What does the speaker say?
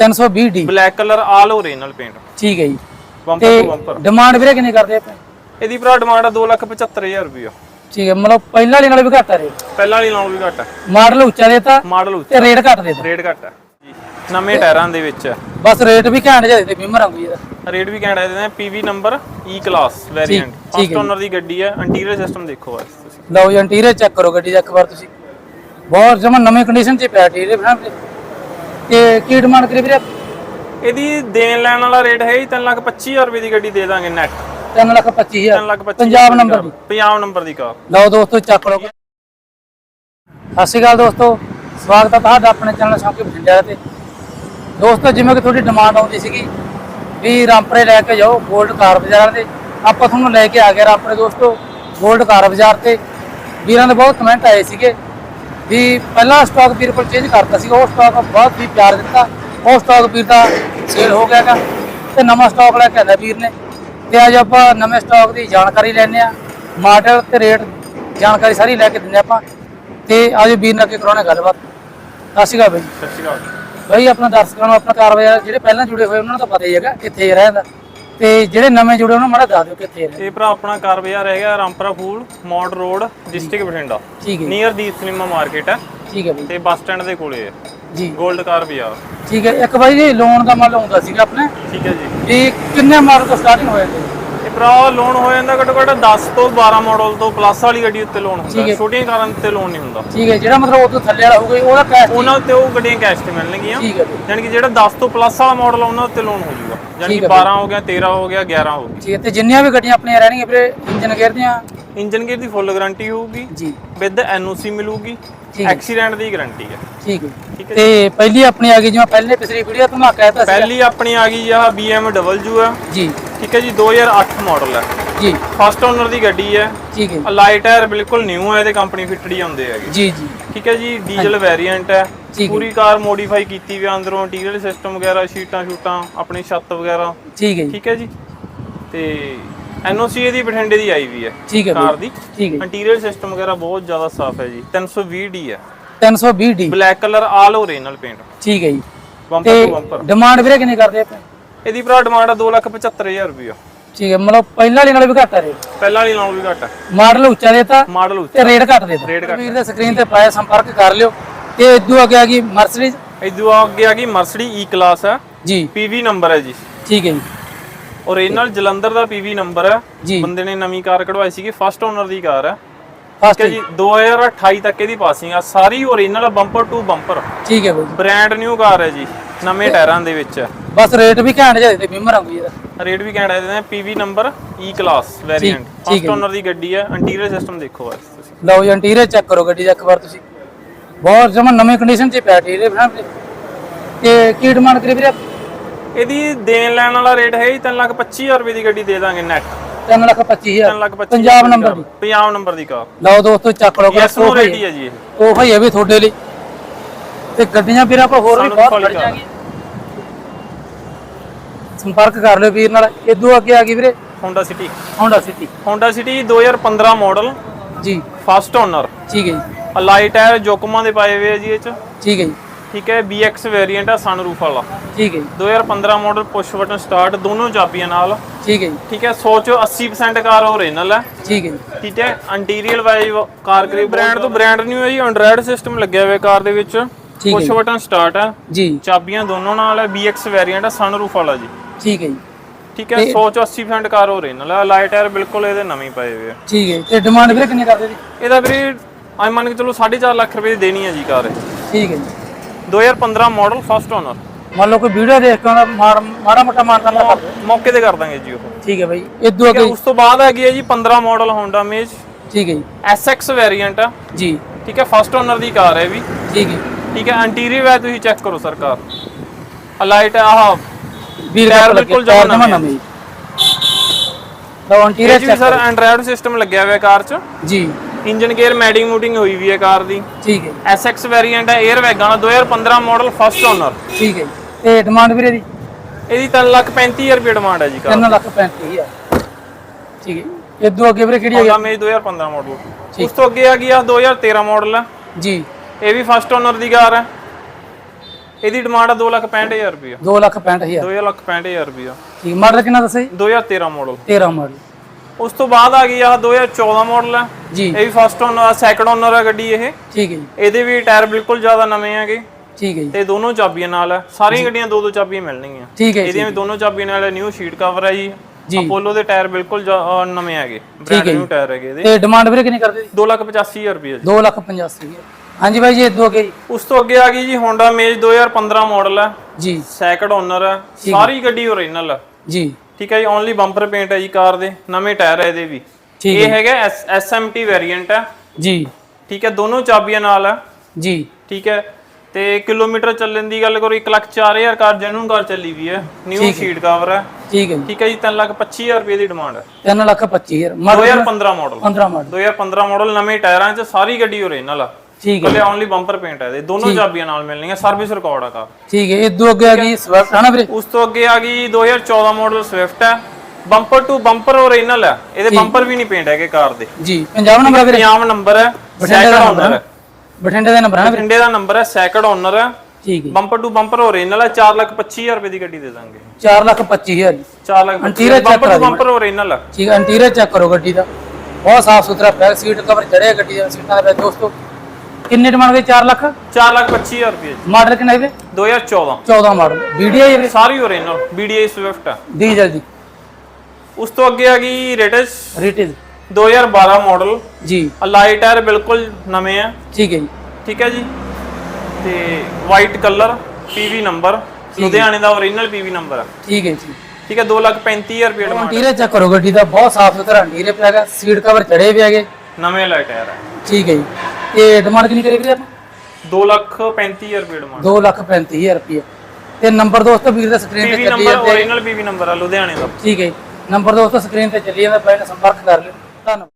320 D. Black colour all original paint ਠੀਕ ਹੈ ਜੀ। ਬੰਪਰ ਤੇ ਬੰਪਰ ਡਿਮਾਂਡ ਵੀਰੇ ਕਿੰਨੀ ਕਰਦੇ ਆਪਾਂ ਇਹਦੀ ਭਰਾ ਡਿਮਾਂਡ ਆ 275000 ਰੁਪਏ ਠੀਕ ਹੈ ਮਤਲਬ ਪਹਿਲਾਂ ਵਾਲੀ ਨਾਲ ਵੀ ਘੱਟ ਆ ਰੇਟ। ਪਹਿਲਾਂ ਵਾਲੀ ਨਾਲੋਂ ਵੀ ਘੱਟ ਹੈ ਮਾਡਲ ਉੱਚਾ ਦੇਤਾ ਮਾਡਲ ਉੱਚਾ। ਤੇ ਰੇਟ ਘੱਟ ਦੇਤਾ। ਰੇਟ ਘੱਟ ਹੈ ਜੀ ਨਵੇਂ ਟਾਇਰਾਂ ਦੇ ਵਿੱਚ। ਬਸ ਰੇਟ ਵੀ ਘੈਂਟ ਜਿਹਾ ਦੇ ਬੀਮਰ ਵਾਂਗੂ ਇਹਦਾ ਰੇਟ ਵੀ ਕਹਿਣਾ ਇਹਦੇ ਪੀਵੀ ਨੰਬਰ ਈ ਕਲਾਸ ਵੇਰੀਐਂਟ ਠੀਕ ਫਸਟ ਹੈ ਓਨਰ ਦੀ ਗੱਡੀ ਹੈ ਇੰਟੀਰੀਅਰ ਸਿਸਟਮ ਦੇਖੋ ਬਸ ਤੁਸੀਂ। ਲਓ ਜੀ ਇੰਟੀਰੀਅਰ ਚੈੱਕ ਕਰੋ ਗੱਡੀ ਦਾ ਇੱਕ ਵਾਰ ਤੁਸੀਂ। ਬਹੁਤ ਜਮਾ ਨਵੇਂ ਕੰਡੀਸ਼ਨ 'ਚ ਪਿਆ ਇੰਟੀਰੀਅਰ ਤੇ ਕੀ ਡਿਮਾਂਡ ਕਰੀ ਵੀਰੇ? ਇਹਦੀ ਦੇਣ ਲੈਣ ਵਾਲਾ ਰੇਟ ਹੈ 325000 ਰੁਪਏ ਦੀ ਗੱਡੀ ਦੇ ਦਾਂਗੇ ਨੈਟ 3 ਲੱਖ 25 3 ਲੱਖ 25 ਪੰਜਾਬ ਨੰਬਰ ਦੀ। ਪੰਜਾਬ ਨੰਬਰ ਦੀ ਕਾਰ ਲਓ ਦੋਸਤੋ ਚੱਕ ਲਓ। ਸਤਿ ਸ਼੍ਰੀ ਅਕਾਲ ਦੋਸਤੋ। ਸਵਾਗਤ ਹੈ ਤੁਹਾਡਾ ਆਪਣੇ ਚੈਨਲ ਸ਼ੌਂਕੀ ਬਠਿੰਡਾ ਤੇ। ਦੋਸਤੋ ਜਿਵੇਂ ਕਿ ਤੁਹਾਡੀ ਡਿਮਾਂਡ ਆਉਂਦੀ ਸੀਗੀ ਵੀ ਰਾਮਪਰੇ ਲੈ ਕੇ ਜਾਓ 골ਡ ਕਾਰ ਬਾਜ਼ਾਰ ਤੇ ਆਪਾਂ ਤੁਹਾਨੂੰ ਲੈ ਕੇ ਆ ਗਏ ਰਾਮਪਰੇ ਦੋਸਤੋ 골ਡ ਕਾਰ ਬਾਜ਼ਾਰ ਤੇ। ਵੀਰਾਂ ਦੇ ਬਹੁਤ ਕਮੈਂਟ ਆਏ ਸੀਗੇ। ਵੀ ਪਹਿਲਾ ਸਟਾਕ ਵੀਰ ਕੋਲ ਚੇਂਜ ਕਰਤਾ ਸੀ ਉਹ ਸਟਾਕ ਬਹੁਤ ਵੀ ਪਿਆਰ ਦਿੱਤਾ। ਉਹ ਸਟਾਕ ਵੀਰ ਦਾ ਸੇਲ ਹੋ ਗਿਆਗਾ ਤੇ ਨਵਾਂ ਸਟਾਕ ਲੈ ਕੇ ਆਂਦਾ ਵੀਰ ਨੇ। ਤੇ ਅੱਜ ਆਪਾਂ ਨਵੇਂ ਸਟਾਕ ਦੀ ਜਾਣਕਾਰੀ ਲੈਣੇ ਆ ਮਾਡਲ ਤੇ ਰੇਟ ਜਾਣਕਾਰੀ ਸਾਰੀ ਲੈ ਕੇ ਦਿੰਦੇ ਆਪਾਂ। ਤੇ ਅੱਜ ਵੀਰ ਨਾਲ ਅੱਗੇ ਕਰਾਉਣਾ ਗੱਲਬਾਤ। ਸਤਿ ਸ਼੍ਰੀ ਅਕਾਲ ਬਾਈ। ਸਤਿ ਸ਼੍ਰੀ ਅਕਾਲ। ਬਾਈ ਆਪਣਾ ਦਰਸ਼ਕਾਂ ਨੂੰ ਆਪਣਾ ਕਾਰੋਬਾਰ ਜਿਹੜੇ ਪਹਿਲਾਂ ਜੁੜੇ ਹੋਏ ਉਹਨਾਂ ਨੂੰ ਤਾਂ ਪਤਾ ਹੀ ਹੈਗਾ ਕਿੱਥੇ ਰਹਿੰਦਾ। ਤੇ ਜਿਹੜੇ ਨਵੇਂ ਜੁੜੇ ਉਹਨਾਂ ਮਾੜਾ ਦੱਸ ਦਿਓ ਕਿੱਥੇ ਰਹਿੰਦਾ। ਇਹ ਭਰਾ ਆਪਣਾ ਕਾਰ ਬਾਜ਼ਾਰ ਹੈਗਾ ਰਾਮਪਰਾ ਫੂਲ ਮੌਡ ਰੋਡ ਡਿਸਟ੍ਰਿਕਟ ਬਠਿੰਡਾ। ਠੀਕ ਹੈ ਜੀ, ਨੀਅਰ ਦੀਪ ਸਿਨੇਮਾ ਮਾਰਕੀਟ ਹੈ। ਠੀਕ ਹੈ ਬਾਈ। ਤੇ ਬੱਸ ਸਟੈਂਡ ਦੇ ਕੋਲੇ ਹੈ। ਜੀ। 골ਡ ਕਾਰ ਬਾਜ਼ਾਰ। ਠੀਕ ਹੈ। ਇੱਕ ਬਾਈ ਜੀ ਲੋਨ ਦਾ ਮਤਲਬ ਹੁੰਦਾ ਸੀਗਾ ਆਪਣੇ। ਠੀਕ ਹੈ ਜੀ। ਵੀ ਕਿੰਨੇ ਮਾਡਲ ਤੋਂ ਸਟਾਰਟਿੰਗ ਹੋ ਜਾਂਦੀ ਇਹ ਭਰਾ ਲੋਨ ਹੋ ਜਾਂਦਾ ਘੱਟੋ ਘੱਟ 10 ਤੋਂ 12 ਮਾਡਲ ਤੋਂ ਪਲੱਸ ਵਾਲੀ ਗੱਡੀ ਉੱਤੇ ਲੋਨ ਹੁੰਦਾ। ਹੈ। ਛੋਟੀਆਂ ਕਾਰਾਂ ਉੱਤੇ ਲੋਨ ਨਹੀਂ ਹੁੰਦਾ। ਠੀਕ ਹੈ। ਜਿਹੜਾ ਮਤਲਬ ਉਹ ਤੋਂ ਥੱਲੇ ਵਾਲਾ ਹੋਊਗਾ ਜੀ, ਉਹਦਾ ਕੈਸ਼ ਉਹਨਾਂ ਉੱਤੇ ਉਹ ਗੱਡੀਆਂ ਕੈਸ਼ ਤੇ ਮਿਲਣਗੀਆਂ। ਠੀਕ ਹੈ ਯਾਨੀ ਕਿ ਜਿਹੜਾ 10 ਤੋਂ ਪਲੱਸ ਵਾਲਾ ਮਾਡਲ ਉਹਨਾਂ ਉੱਤੇ ਲੋਨ ਹੋ ਜਾਊਗਾ ਯਾਨੀ ਠੀਕ ਕਿ ਹੈ 12 ਹੋ ਗਿਆ 13 ਹੋ ਗਿਆ 11 ਹੋ ਗਿਆ। ਠੀਕ ਹੈ ਤੇ ਜਿੰਨੀਆਂ ਵੀ ਗੱਡੀਆਂ ਆਪਣੀਆਂ ਰਹਿਣਗੀਆਂ ਵੀਰੇ ਇੰਜਨ ਗੇਅਰ ਦੀਆਂ? ਇੰਜਨ ਗੇਅਰ ਦੀ ਫੁੱਲ ਗਾਰੰਟੀ ਹੋਊਗੀ ਜੀ। ਵਿਦ ਐਨਓਸੀ ਮਿਲੂਗੀ। ਐਕਸੀਡੈਂਟ ਦੀ ਗਾਰੰਟੀ ਹੈ ਠੀਕ ਹੈ ਤੇ ਪਹਿਲੀ ਆਪਣੀ ਆ ਗਈ ਜਿਵੇਂ ਪਹਿਲੇ ਪਿਛਲੀ ਵੀਡੀਓ ਤੋਂ ਮੈਂ ਕਹਿਤਾ ਸੀ ਪਹਿਲੀ ਆਪਣੀ ਆ ਗਈ ਆ BMW ਹੈ ਜੀ। ਠੀਕ ਹੈ ਜੀ 2008 ਮਾਡਲ ਹੈ ਜੀ। ਫਸਟ ਓਨਰ ਦੀ ਗੱਡੀ ਹੈ ਠੀਕ ਹੈ ਅਲਾਈ ਟਾਇਰ ਬਿਲਕੁਲ ਨਿਊ ਹੈ ਇਹਦੇ ਕੰਪਨੀ ਫਿੱਟਡ ਹੀ ਆਉਂਦੇ ਹੈਗੇ। ਜੀ ਜੀ। ਠੀਕ ਹੈ ਜੀ ਡੀਜ਼ਲ ਵੇਰੀਐਂਟ ਹੈ ਠੀਕ ਹੈ। ਪੂਰੀ ਕਾਰ ਮੋਡੀਫਾਈ ਕੀਤੀ ਵੀ ਅੰਦਰੋਂ ਇੰਟੀਰੀਅਰ ਸਿਸਟਮ ਵਗੈਰਾ ਸ਼ੀਟਾਂ ਸ਼ੂਟਾਂ ਆਪਣੀ ਛੱਤ ਵਗੈਰਾ। ਠੀਕ ਹੈ ਜੀ। ਠੀਕ ਹੈ ਜੀ? ਤੇ ਐਨਓਸੀ ਇਹਦੀ ਬਠਿੰਡੇ ਦੀ ਆਈ ਵੀ ਹੈ। ਠੀਕ ਹੈ ਕਾਰ ਦੀ। ਠੀਕ ਹੈ। ਇੰਟੀਰੀਅਰ ਸਿਸਟਮ ਵਗੈਰਾ ਬਹੁਤ ਜ਼ਿਆਦਾ ਸਾਫ਼ ਹੈ ਜੀ। 320 ਡੀ ਹੈ। 320 D black colour all original paint ਠੀਕ ਹੈ ਜੀ। ਬੰਪਰ ਤੇ ਬੰਪਰ ਡਿਮਾਂਡ ਵੀਰੇ ਕਿੰਨੀ ਕਰਦੇ ਆਪਾਂ? ਇਹਦੀ ਭਰਾ ਡਿਮਾਂਡ ਆ 275000 ਰੁਪਏ ਠੀਕ ਹੈ ਮਤਲਬ ਪਹਿਲਾਂ ਵਾਲੀ ਨਾਲ ਵੀ ਘੱਟ ਆ ਰੇਟ ਪਹਿਲਾਂ ਵਾਲੀ ਨਾਲੋਂ ਵੀ ਘੱਟ ਹੈ ਮਾਡਲ ਉੱਚਾ ਦੇਤਾ ਮਾਡਲ ਉੱਚਾ। ਤੇ ਰੇਟ ਘੱਟ ਦੇਤਾ। ਰੇਟ ਘੱਟ। ਵੀਰ ਦੇ ਸਕਰੀਨ ਤੇ ਪਾਇਆ ਸੰਪਰਕ ਕਰ ਲਿਓ। ਤੇ ਇਦੋਂ ਅੱਗੇ ਆ ਗਈ ਮਰਸੀਡੀਜ਼ ਇਦੋਂ ਅੱਗੇ ਆ ਗਈ ਮਰਸਡੀ ਈ ਕਲਾਸ ਹੈ ਜੀ। ਪੀਵੀ ਨੰਬਰ ਹੈ ਜੀ। ਠੀਕ ਹੈ ਜੀ। ਓਰੀਜਨਲ ਜਲੰਧਰ ਦਾ ਪੀਵੀ ਨੰਬਰ ਹੈ ਜੀ। ਬੰਦੇ ਨੇ ਨਵੀਂ ਕਾਰ ਕਢਵਾਈ ਸੀਗੀ ਫਸਟ ਓਨਰ ਦੀ ਕਾਰ ਹੈ ਫਸਟ ਠੀਕ ਹੈ ਜੀ 2028 ਤੱਕ ਇਹਦੀ ਪਾਸਿੰਗ ਆ। ਸਾਰੀ ਓਰੀਜਨਲ ਬੰਪਰ ਟੂ ਬੰਪਰ ਠੀਕ ਹੈ ਬਾਈ ਬ੍ਰਾਂਡ ਨਿਊ ਕਾਰ ਹੈ ਜੀ ਨਵੇਂ ਟਾਇਰਾਂ ਦੇ ਵਿੱਚ। ਹੈ ਬਸ ਰੇਟ ਵੀ ਘੈਂਟ ਜਿਹਾ ਦੇ ਬੀਮਰ ਵਾਂਗੂ ਇਹਦਾ। ਰੇਟ ਵੀ ਕਹਿਣਾ ਇਹਦੇ ਪੀਵੀ ਨੰਬਰ ਈ ਕਲਾਸ ਵੇਰੀਐਂਟ ਠੀਕ ਫਸਟ ਓਨਰ ਦੀ ਗੱਡੀ ਹੈ ਇੰਟੀਰੀਅਰ ਸਿਸਟਮ ਦੇਖੋ ਬਸ ਤੁਸੀਂ। ਲਓ ਜੀ ਇੰਟੀਰੀਅਰ ਚੈੱਕ ਕਰੋ ਗੱਡੀ ਦਾ ਇੱਕ ਵਾਰ ਤੁਸੀਂ। ਬਹੁਤ ਜਮਾ ਨਵੇਂ ਕੰਡੀਸ਼ਨ 'ਚ ਪਿਆ ਇੰਟੀਰੀਅਰ ਬਣਾ ਕੇ ਤੇ ਕੀ ਡਿਮਾਂਡ ਕਰੀ ਵੀਰੇ? ਇਹਦੀ ਦੇਣ ਲੈਣ ਵਾਲਾ ਰੇਟ ਹੈ 325000 ਰੁਪਏ ਦੀ ਗੱਡੀ ਦੇ ਦਾਂਗੇ ਨੈਟ 3 ਲੱਖ 25000 3 ਲੱਖ ਪੰਜਾਬ ਨੰਬਰ ਦੀ। ਪੰਜਾਬ ਨੰਬਰ ਦੀ ਕਾਰ ਲਓ ਦੋਸਤੋ ਚੱਕ ਲਓ ਨੋ ਰੈਡੀ ਹੈ। ਜੀ ਇਹ। ਉਹ ਭਾਈ ਇਹ ਵੀ ਤੁਹਾਡੇ ਲਈ। ਤੇ ਗੱਡੀਆਂ ਵੀਰਾਂ ਕੋਲ ਹੋਰ ਵੀ ਬਹੁਤ ਖੜ ਜਾਣਗੀਆਂ। ਸੰਪਰਕ ਕਰ ਲਿਓ ਵੀਰ ਨਾਲ। ਇਦੋਂ ਅੱਗੇ ਆ ਗਈ ਵੀਰੇ। Honda City Honda City Honda City 2015 model ਜੀ। ਫਸਟ ਓਨਰ ਠੀਕ ਹੈ ਜੀ। ਅਲਾਈ ਟਾਇਰ ਜੋਕਮਾ ਦੇ ਪਾਏ ਹੋਏ ਆ ਜੀ ਇਹ ਚ। ਠੀਕ ਹੈ ਜੀ। ਠੀਕ ਹੈ BX ਵੇਰੀਐਂਟ ਆ ਸਨਰੂਫ ਵਾਲਾ। ਠੀਕ ਹੈ ਜੀ। 2015 ਮਾਡਲ ਪੁਸ਼ ਬਟਨ ਸਟਾਰਟ ਦੋਨੋਂ ਚਾਬੀਆਂ ਨਾਲ। ਠੀਕ ਹੈ ਜੀ। ਠੀਕ ਹੈ 100 ਚੋਂ 80% ਕਾਰ ਓਰੀਜਨਲ ਹੈ। ਠੀਕ ਹੈ ਜੀ। ਠੀਕ ਹੈ ਇੰਟੀਰੀਅਰ ਵਾਈਜ਼ ਕਾਰ ਕਰੀ ਬ੍ਰਾਂਡ ਤੋਂ ਬ੍ਰਾਂਡ ਨਿਊ ਹੈ ਜੀ ਐਂਡਰੋਇਡ ਸਿਸਟਮ ਲੱਗਿਆ ਹੋਇਆ ਕਾਰ ਦੇ ਵਿੱਚ। ਪੁਸ਼ ਬਟਨ ਸਟਾਰਟ ਹੈ। ਜੀ। ਚਾਬੀਆਂ ਦੋਨੋਂ ਨਾਲ ਹੈ BX ਵੇਰੀਐਂਟ ਹੈ ਸਨਰੂਫ ਵਾਲਾ ਜੀ। ਠੀਕ ਹੈ ਜੀ। ਠੀਕ ਹੈ 100 ਚੋਂ 80% ਕਾਰ ਓਰੀਜਨਲ ਹੈ। ਲਾਈਟ ਟਾਇਰ ਬਿਲਕੁਲ ਇਹਦੇ ਨਵੇਂ ਪਏ ਹੋਏ ਆ। ਠੀਕ ਹੈ ਤੇ ਡਿਮਾਂਡ ਵੀਰੇ ਕਿੰਨੀ ਕਰਦੇ ਜੀ? ਇਹਦਾ ਵੀਰੇ ਆਈ ਮੰਨ ਕੇ ਚਲੋ 4.5 ਲੱਖ ਰੁਪਏ ਦੀ ਦੇਣੀ ਹੈ ਜੀ ਕਾਰ। ਠੀਕ ਹੈ ਜੀ। 2015 ਮਾਡਲ ਫਸਟ ਓਨਰ ਮੰਨ ਲਓ ਕੋਈ ਵੀਡੀਓ ਦੇਖ ਕੇ ਉਹਦਾ ਮਾੜਾ ਮਾੜਾ ਮੋਟਾ ਮਾਨਤਾ ਨਾ ਕਰ ਦਿਓ। ਮੌਕੇ ਤੇ ਕਰ ਦਾਂਗੇ ਜੀ ਉਹ। ਠੀਕ ਹੈ ਬਾਈ ਇਦੋਂ ਠੀਕ ਹੈ ਅੱਗੇ ਉਸ ਤੋਂ ਬਾਅਦ ਹੈਗੀ ਹੈ ਜੀ 15 ਮਾਡਲ Honda Amaze ਠੀਕ ਹੈ ਜੀ। SX ਵੇਰੀਐਂਟ ਆ। ਜੀ। ਠੀਕ ਹੈ ਫਸਟ ਓਨਰ ਦੀ ਕਾਰ ਹੈ ਇਹ ਵੀ। ਠੀਕ ਹੈ। ਠੀਕ ਹੈ ਇੰਟੀਰੀਅਰ ਹੈ ਤੁਸੀਂ ਚੈੱਕ ਕਰੋ ਸਰਕਾਰ ਅਲਾਈਟ ਆਹ ਵੀਰ ਟਾਇਰ ਬਿਲਕੁਲ ਜਮਾਂ ਨਵੇਂ। ਨਵੇਂ। ਲਓ ਇਹ ਇੰਟੀਰੀਅਰ 'ਚ ਵੀ ਸਰ ਐਂਡਰੋਇਡ ਸਿਸਟਮ ਲੱਗਿਆ ਹੋਇਆ ਕਾਰ 'ਚ। ਜੀ। ਇੰਜਨ ਗੇਅਰ ਮੈਡਿੰਗ ਮੂਟਿੰਗ ਹੋਈ ਵੀ ਹੈ ਕਾਰ ਦੀ। ਠੀਕ ਹੈ। SX ਵੇਰੀਐਂਟ ਹੈ 에ਅਰ ਵੈਗਾਂ ਵਾਲਾ 2015 ਮਾਡਲ ਫਸਟ ਓਨਰ ਠੀਕ ਹੈ ਜੀ। ਤੇ ਡਿਮਾਂਡ ਵੀਰੇ ਦੀ? ਇਹਦੀ 3 ਲੱਖ 35000 ਰੁਪਏ ਡਿਮਾਂਡ ਹੈ ਜੀ ਕਾਰ 3 ਲੱਖ 35000 ਠੀਕ ਹੈ ਇਦੋਂ ਅੱਗੇ ਵੀਰੇ ਕਿਹੜੀ ਆ Honda Amaze 2015 ਮਾਡਲ ਉਸ ਤੋਂ ਅੱਗੇ ਆ ਗਈ ਆ 2013 ਮਾਡਲ ਹੈ ਜੀ। ਇਹ ਵੀ ਫਸਟ ਓਨਰ ਦੀ ਕਾਰ ਹੈ। ਇਹਦੀ ਡਿਮਾਂਡ ਆ 265000 ਰੁਪਏ। 2 ਲੱਖ 65000 265000 ਰੁਪਏ। ਠੀਕ ਮਾਡਲ ਕਿੰਨਾ ਦੱਸੇ 2013 ਮਾਡਲ 13 ਮਾਡਲ ਉਸ ਤੋਂ ਬਾਅਦ ਆ ਗਈ ਆ 2014 ਮਾਡਲ ਹੈ ਜੀ। ਇਹ ਵੀ ਫਸਟ ਓਨਰ ਸੈਕੰਡ ਓਨਰ ਹੈ ਗੱਡੀ ਇਹ। ਠੀਕ ਹੈ ਜੀ। ਇਹਦੇ ਵੀ ਟਾਇਰ ਬਿਲਕੁਲ ਜ਼ਿਆਦਾ ਨਵੇਂ ਹੈਗੇ। ਠੀਕ ਹੈ ਜੀ। ਤੇ ਦੋਨੋਂ ਚਾਬੀਆਂ ਨਾਲ ਹੈ ਸਾਰੀਆਂ ਗੱਡੀਆਂ ਦੋ ਦੋ ਚਾਬੀਆਂ ਮਿਲਣਗੀਆਂ ਠੀਕ ਹੈ ਜੀ ਇਹਦੀਆਂ ਵੀ ਦੋਨੋਂ ਚਾਬੀਆਂ ਨਾਲ ਨਿਊ ਸ਼ੀਟ ਕਵਰ ਹੈ ਜੀ। ਜੀ। ਅਪੋਲੋ ਦੇ ਟਾਇਰ ਬਿਲਕੁਲ ਨਵੇਂ ਹੈਗੇ। ਬ੍ਰਾਂਡ ਨਿਊ ਟਾਇਰ ਹੈਗੇ ਇਹਦੇ। ਤੇ ਡਿਮਾਂਡ ਵੀਰੇ ਕਿੰਨੀ ਕਰਦੇ ਜੀ? 285000 ਰੁਪਏ ਜੀ। 2 ਲੱਖ 85000 ਹਾਂਜੀ ਬਾਈ ਜੀ ਇਦੋਂ ਅੱਗੇ ਜੀ। ਉਸ ਤੋਂ ਅੱਗੇ ਆ ਗਈ ਜੀ Honda Amaze 2015 ਮਾਡਲ ਹੈ ਜੀ। ਸੈਕੰਡ ਓਨਰ ਹੈ। ਸਾਰੀ ਗੱਡੀ ਓਰੀਜਨਲ ਹੈ ਜੀ। ਠੀਕ ਹੈ ਜੀ ਓਨਲੀ ਬੰਪਰ ਪੇਂਟ ਹੈ ਜੀ ਕਾਰ ਦੇ ਨਵੇਂ ਟਾਇਰ ਹੈ ਇਹਦੇ ਵੀ। ਇਹ ਹੈਗਾ SMT ਵੇਰੀਐਂਟ ਹੈ। ਜੀ। ਠੀਕ ਹੈ ਦੋਨੋਂ ਚਾਬੀਆਂ ਨਾਲ ਹੈ। ਜੀ। ਠੀਕ ਹੈ ਤੇ ਕਿਲੋਮੀਟਰ ਚੱਲਣ ਦੀ ਗੱਲ ਕਰੋ 1 ਲੱਖ 4000 ਕਾਰ ਜੈਨੂਨ ਕਾਰ ਚੱਲੀ ਵੀ ਹੈ। ਨਿਊ ਸ਼ੀਟ ਕਵਰ ਹੈ। ਠੀਕ ਹੈ ਠੀਕ ਹੈ ਜੀ 3 ਲੱਖ 25000 ਰੁਪਏ ਦੀ ਡਿਮਾਂਡ ਹੈ। 3 lakh 25000 model 2015 model 15 model 2015 model ਨਵੇਂ ਟਾਇਰਾਂ 'ਚ ਸਾਰੀ ਗੱਡੀ ਓਰੀਜਨਲ ਆ। ਠੀਕ ਹੈ। ਕੱਲੇ ਓਨਲੀ ਬੰਪਰ ਪੇਂਟ ਹੈ ਇਹਦੇ। ਦੋਨੋਂ ਚਾਬੀਆਂ ਨਾਲ ਮਿਲਣੀਆਂ ਸਰਵਿਸ ਰਿਕਾਰਡ ਆ ਕਾਰ ਠੀਕ ਹੈ ਇਦੋਂ ਅੱਗੇ ਆ ਗਈ ਸਵਿਫਟ ਹੈ। ਨਾ ਵੀਰੇ? ਉਸ ਤੋਂ ਅੱਗੇ ਆ ਗਈ 2014 ਮਾਡਲ ਸਵਿਫਟ ਹੈ। ਬੰਪਰ ਟੂ ਬੰਪਰ ਓਰੀਜਨਲ ਹੈ। ਇਹਦੇ ਬੰਪਰ ਵੀ ਨਹੀਂ ਪੇਂਟ ਹੈਗੇ ਕਾਰ ਦੇ। ਜੀ ਪੰਜਾਬ ਨੰਬਰ ਵੀਰੇ? ਪੰਜਾਬ ਨੰਬਰ ਹੈ। ਸੈਕੰਡ ਦਾ ਓਨਰ ਹੈ। ਬਠਿੰਡੇ ਦਾ ਨੰਬਰ ਹੈ ਬਠਿੰਡੇ ਦਾ ਨੰਬਰ ਹੈ। ਸੈਕੰਡ ਓਨਰ ਹੈ। ਠੀਕ ਹੈ। ਬੰਪਰ ਟੂ ਬੰਪਰ ਓਰੀਜਨਲ ਹੈ। 4 ਲੱਖ 25000 ਰੁਪਏ ਦੀ ਗੱਡੀ ਦੇ ਦਾਂਗੇ। 4 ਲੱਖ 25000 ਜੀ 4 ਲੱਖ check ਬੰਪਰ ਕਰਾ ਬੰਪਰ ਓਰੀਜਨਲ ਹੈ। ਠੀਕ ਹੈ ਇੰਟੀਰੀਅਰ ਚੈੱਕ ਕਰੋ ਗੱਡੀ ਦਾ। ਬਹੁਤ ਸਾਫ਼ ਸੁਥਰਾ ਬੈਕ ਸੀਟ ਕਵਰ ਚੜਿਆ ਗੱਡੀ ਦਾ। ਸੀਟਾਂ ਦੇ ਦੋਸਤੋ। ਕਿੰਨੇ ਡਿਮਾਂਡ ਗਏ 4 ਲੱਖ? 4 ਲੱਖ 25000 ਰੁਪਏ ਮਾਡਲ ਕਿੰਨਾ ਹੈ ਵੀਰੇ 2014 14 ਮਾਡਲ। ਵੀਡੀਓ ਵੀਰੇ? ਸਾਰੀ ਓਰੀਜਨਲ BDI ਸਵਿਫਟ ਹੈ ਡੀਜ਼ਲ ਦੀ ਉਸ ਤੋਂ ਅੱਗੇ ਆ ਗਈ ਰੇਟਸ ਰਿਟੇਲ 2012 ਮਾਡਲ ਜੀ। ਅਲਾਈ ਟਾਇਰ ਬਿਲਕੁਲ ਨਵੇਂ ਆ। ਠੀਕ ਹੈ ਜੀ। ਠੀਕ ਹੈ ਜੀ। ਤੇ ਵਾਈਟ ਕਲਰ ਪੀਵੀ ਨੰਬਰ ਲੁਧਿਆਣੇ ਦਾ ਓਰੀਜਨਲ ਪੀਵੀ ਨੰਬਰ ਹੈ ਠੀਕ ਹੈ ਜੀ। ਠੀਕ ਹੈ 235000 ਰੁਪਏ ਡਿਮਾਂਡ ਇੰਟੀਰੀਅਰ ਚੈੱਕ ਕਰੋ ਗੱਡੀ ਦਾ ਬਹੁਤ ਸਾਫ਼ ਸੁਥਰਾ ਇੰਟੀਰੀਅਰ ਪਿਆ ਹੈਗਾ। ਸੀਟ ਕਵਰ ਚੜੇ ਵੀ ਹੈਗੇ। ਨਵੇਂ ਅਲਾਈ ਟਾਇਰ ਠੀਕ ਹੈ ਜੀ। ਤੇ ਡਿਮਾਂਡ ਕਿੰਨੀ ਕਰੀ ਵੀਰੇ ਆਪਾਂ? 235000 ਰੁਪਏ ਡਿਮਾਂਡ 2 ਲੱਖ 35000 ਰੁਪਏ। ਤੇ ਨੰਬਰ ਦੋਸਤੋ ਵੀਰ ਦਾ ਸਕਰੀਨ ਤੇ ਪੀਵੀ ਚੱਲੀ ਨੰਬਰ ਜਾਂਦਾ ਹੈ। ਓਰੀਜਨਲ ਪੀਵੀ ਨੰਬਰ ਹੈ ਲੁਧਿਆਣੇ ਦਾ। ਠੀਕ ਹੈ ਜੀ। ਨੰਬਰ ਦੋਸਤੋ ਸਕਰੀਨ ਤੇ ਚੱਲੀ ਜਾਂਦਾ ਪਹਿਲਾਂ ਸੰਪਰਕ ਕਰ ਲਿਓ। ਧੰਨਵਾਦ।